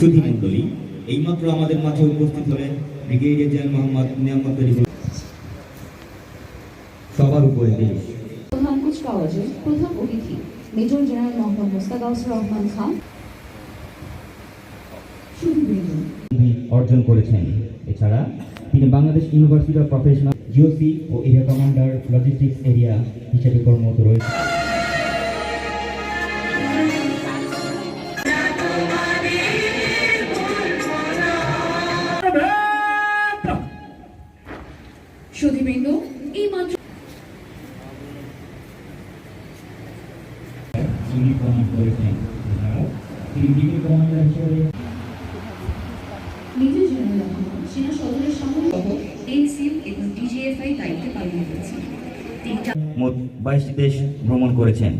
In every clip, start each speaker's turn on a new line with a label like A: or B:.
A: সুধী মণ্ডলী এইমাত্র আমাদের মাঝে উপস্থিত হলেন ব্রিগেডিয়ার জেনারেল মোহাম্মদ নিয়ামত তরিকুল সবার উপরে দেশ।
B: প্রধান কুচকাওয়াজের প্রধান অতিথি। Major general Mohammad Mostakausur Rahman Khan.
A: অর্জন করেছেন। এছাড়া তিনি Bangladesh university of professional GOC O area commander logistics area হিসেবে কর্মরত রয়েছে
B: সুধীবৃন্দ এই মাত্র
A: যিনি প্রমাণ করেছেন। এছাড়াও তিনি ব্রিগেড কমান্ডার হিসেবে
B: মেজর সেনা সদরের সামরিক এনসিএম এবং ডিজিএফআই দায়িত্বে পালন করেছেন
A: মোট বাইশটি দেশ ভ্রমণ করেছেন।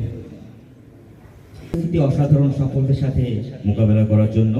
A: অসাধারণ সাফল্যের সাথে মোকাবেলা করার জন্য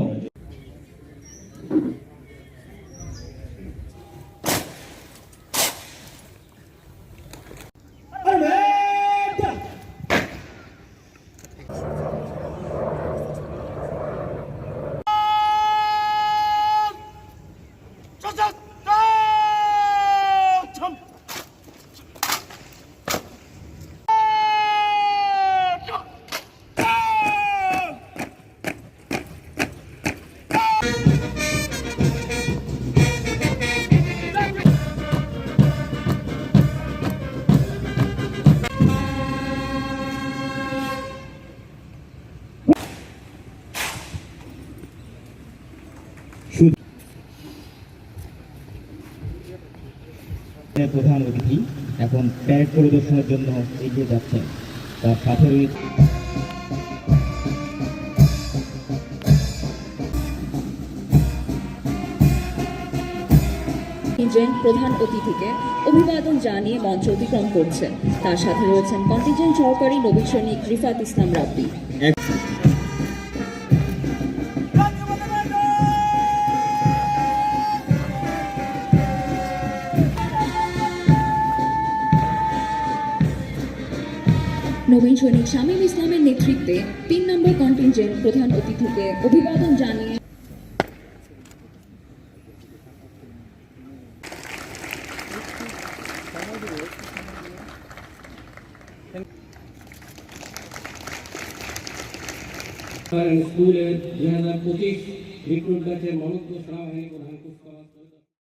A: প্রধান অতিথি। এখন প্যারেড পরিদর্শনের জন্য এগিয়ে যাচ্ছেন তার সাথে রয়েছে
C: কন্টিনজেন্ট প্রধান অতিথিকে অভিবাদন জানিয়ে মঞ্চ অতিক্রম করছেন। তার সাথে রয়েছেন কন্টিনজেন্ট সহকারী নবীন সৈনিক রিফাত ইসলাম রাব্বি। নবীন সৈনিক শামীম ইসলামের নেতৃত্বে তিন নম্বর কন্টিনজেন্ট প্রধান অতিথিকে অভিবাদন জানিয়ে
D: স্কুলের দুই হাজার পঁচিশ ব্যাচের মনজ্ঞ সেনাবাহিনী প্রধান